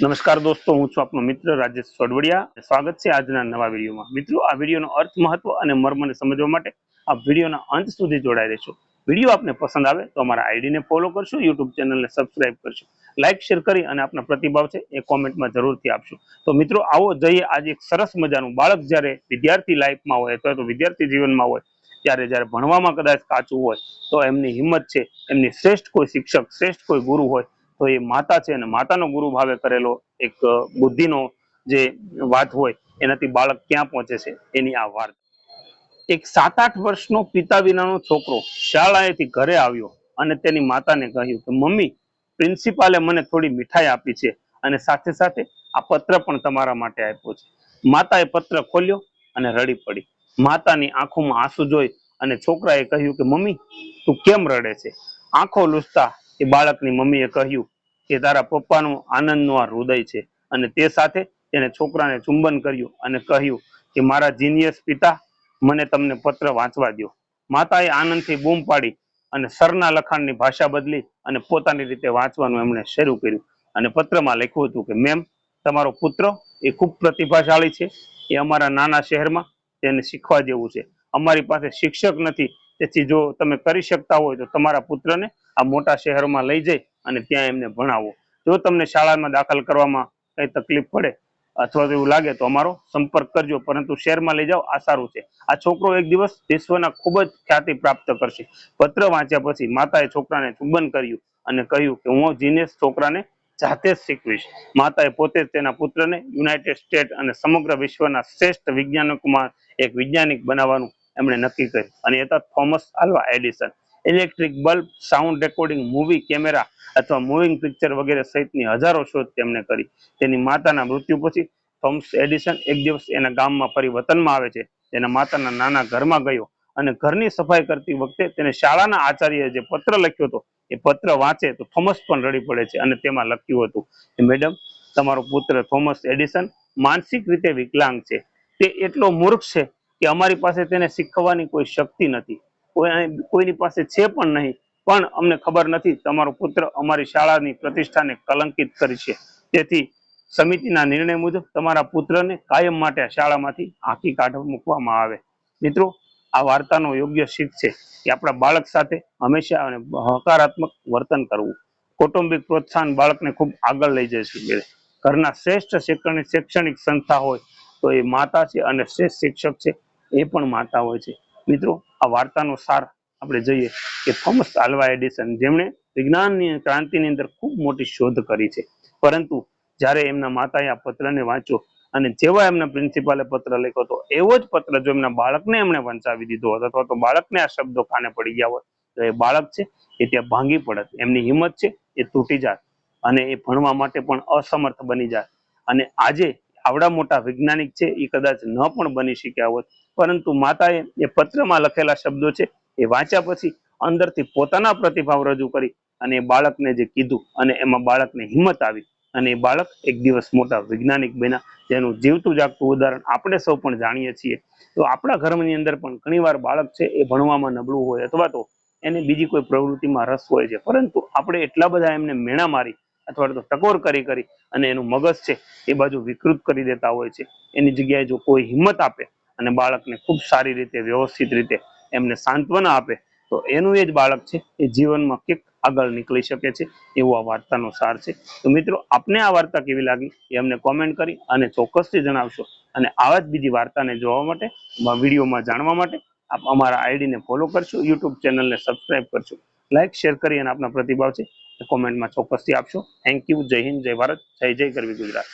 નમસ્કાર દોસ્તો, હું છું આપનો મિત્ર રાજેશ સોડવડિયા સ્વાગત છે આજના નવા વિડીયોમાં. મિત્રો, આ વિડીયોનો અર્થ મહત્વ અને મર્મને સમજવા માટે આ વિડીયોના અંત સુધી જોડાઈ રહેશો વીડિયો આપને પસંદ આવે તો અમારા આઈડીને ફોલો કરશો, યુટ્યુબ ચેનલને સબસ્ક્રાઇબ કરશો, લાઇક શેર કરી અને આપના પ્રતિભાવ છે એ કોમેન્ટમાં જરૂરથી આપશો. તો મિત્રો, આવો જઈએ આજે એક સરસ મજાનું બાળક જ્યારે વિદ્યાર્થી લાઈફમાં હોય, અથવા તો વિદ્યાર્થી જીવનમાં હોય, ત્યારે જ્યારે ભણવામાં કદાચ કાચું હોય, તો એમની હિંમત છે, એમની શ્રેષ્ઠ કોઈ શિક્ષક, શ્રેષ્ઠ કોઈ ગુરુ હોય તો એ માતા છે અને માતાનો ગુરુ ભાવે કરેલો એક બુદ્ધિનો જે વાત હોય, એનાથી બાળક ક્યાં પહોંચે છે, એની આ વાર્તા એક સાત આઠ વર્ષનો પિતા વિનાનો છોકરો શાળાએથી ઘરે આવ્યો અને તેની માતાને કહ્યું કે, મમ્મી, પ્રિન્સિપાલે મને થોડી મીઠાઈ આપી છે અને સાથે સાથે આ પત્ર પણ તમારા માટે આપ્યો છે. માતાએ પત્ર ખોલ્યો અને રડી પડી. માતાની આંખોમાં આંસુ જોઈ અને છોકરાએ કહ્યું કે, મમ્મી, તું કેમ રડે છે? આંખો લૂછતા એ બાળકની મમ્મીએ કહ્યું કે તારા પપ્પાનું આનંદનું આ હૃદય છે. અને તે સાથે તેને છોકરાને ચુંબન કર્યું અને કહ્યું કે મારા જીનિયસ પિતા, મને તમને પત્ર વાંચવા દ્યો. માતાએ આનંદથી બૂમ પાડી અને સરના લખાણની ભાષા બદલી અને પોતાની રીતે વાંચવાનું એમણે શરૂ કર્યું. અને પત્રમાં લખ્યું હતું કે, મેમ, તમારો પુત્ર એ ખૂબ પ્રતિભાશાળી છે. એ અમારા નાના શહેરમાં તેને શીખવા જેવું છે. અમારી પાસે શિક્ષક નથી તેથી જો તમે કરી શકતા હોય તો તમારા પુત્રને આ મોટા શહેરમાં લઈ જઈ અને ત્યાં એમને ભણાવો. જો તમને શાળામાં દાખલ કરવામાં કંઈ તકલીફ પડે અથવા તો એવું લાગે તો અમારો સંપર્ક કરજો, પરંતુ શહેરમાં લઈ જાઓ, આ સારું છે. આ છોકરો એક દિવસ વિશ્વના ખૂબ જ ખ્યાતિ પ્રાપ્ત કરશે. પત્ર વાંચ્યા પછી માતાએ છોકરાને ચુંબન કર્યું અને કહ્યું કે હું જીનેશ છોકરાને જાતે જ શીખવીશ. માતાએ પોતે જ તેના પુત્રને યુનાઇટેડ સ્ટેટ અને સમગ્ર વિશ્વના શ્રેષ્ઠ વિજ્ઞાનકોમાં એક વૈજ્ઞાનિક બનાવવાનું એમણે નક્કી કર્યું. અને એ હતા Thomas Alva Edison. Electric bulb, sound recording, movie, camera અથવા મૂવિંગ પિક્ચર વગેરે સહિતની હજારો શોધ તેમણે કરી. તેની માતાના મૃત્યુ પછી થોમસ એડિસન એક દિવસ એના ગામમાં ફરી વતનમાં આવે છે. તેના માતાના નાના ઘરમાં ગયો અને ઘરની સફાઈ કરતી વખતે તેને શાળાના આચાર્યએ જે પત્ર લખ્યો હતો, એ પત્ર વાંચે તો થોમસ પણ રડી પડે છે અને તેમાં લખ્યું હતું, કે મેડમ, તમારો પુત્ર થોમસ એડિસન માનસિક રીતે વિકલાંગ છે. તે એટલો મૂર્ખ છે કે અમારી પાસે તેને શીખવવાની કોઈ શક્તિ નથી. કોઈ કોઈની પાસે છે પણ નહીં. પણ અમને ખબર નથી તમારો પુત્ર અમારી શાળાની પ્રતિષ્ઠાને કલંકિત કરી તેથી સમિતિના નિર્ણય મુજબ તમારા પુત્રને કાયમ માટે શાળામાંથી હાંકી કાઢવા મૂકવામાં આવે. મિત્રો, આ વાર્તાનો યોગ્ય શીખ છે કે આપણા બાળક સાથે હંમેશા અને હકારાત્મક વર્તન કરવું. કૌટુંબિક પ્રોત્સાહન બાળકને ખૂબ આગળ લઈ જશે ઘરના શ્રેષ્ઠ શૈક્ષણિક શૈક્ષણિક સંસ્થા હોય તો એ માતા છે અને શ્રેષ્ઠ શિક્ષક છે. એ પણ માતા હોય છે. મિત્રો, આ વાર્તાનો સાર આપણે જોઈએ કે થોમસ આલ્વા એડિસન જેમણે વિજ્ઞાનની ક્રાંતિની અંદર ખૂબ મોટી શોધ કરી છે. પરંતુ જ્યારે એમના માતાએ આ પત્રને વાંચ્યો અને જેવા એમના પ્રિન્સિપાલે પત્ર લખ્યો હતો એવો જ પત્ર જો એમના બાળકને એમણે વંચાવી દીધો હોત, અથવા તો બાળકને આ શબ્દો કાને પડી ગયા હોત તો એ બાળક છે એ ત્યાં ભાંગી પડત. એમની હિંમત છે એ તૂટી જાત અને એ ભણવા માટે પણ અસમર્થ બની જાય અને આજે આવડા મોટા વૈજ્ઞાનિક છે એ કદાચ ન પણ બની શક્યા હોત પરંતુ માતાએ એ પત્રમાં લખેલા શબ્દો છે, એ વાંચ્યા પછી અંદરથી પોતાના પ્રતિભાવ રજૂ કરી અને બાળકને જે કીધું અને એમાં બાળકને હિંમત આવી અને એ બાળક એક દિવસ મોટા વૈજ્ઞાનિક બન્યા, જેનું જીવતું જાગતું ઉદાહરણ આપણે સૌ પણ જાણીએ છીએ. તો આપણા ઘરની અંદર પણ ઘણીવાર બાળક છે એ ભણવામાં નબળું હોય અથવા તો એને બીજી કોઈ પ્રવૃત્તિમાં રસ હોય છે. પરંતુ આપણે એટલા બધા એમને મેણા મારી અથવા તો ટકોર કરી કરી અને એનું મગજ છે એ બાજુ વિકૃત કરી દેતા હોય છે. એની જગ્યાએ જો કોઈ હિંમત આપે અને બાળકને ખૂબ સારી રીતે, વ્યવસ્થિત રીતે એમને સાંત્વના આપે, તો એનું એ જ બાળક છે, એ જીવનમાં કંઈક આગળ નીકળી શકે છે, એવો આ વાર્તાનો સાર છે. તો મિત્રો, આપને આ વાર્તા કેવી લાગી એ અમને કોમેન્ટ કરી અને ચોક્કસથી જણાવશો. અને આવા જ બીજી વાર્તાને જોવા માટે વિડીયોમાં જાણવા માટે, આપ અમારા આઈડીને ફોલો કરશો, યુટ્યુબ ચેનલને સબસ્ક્રાઈબ કરશો. લાઇક શેર કરી અને આપના પ્રતિભાવ છે કોમેન્ટમાં ચોક્કસથી આપશો. થેન્ક યુ જય હિન્દ, જય ભારત, જય જય કરવી ગુજરાત.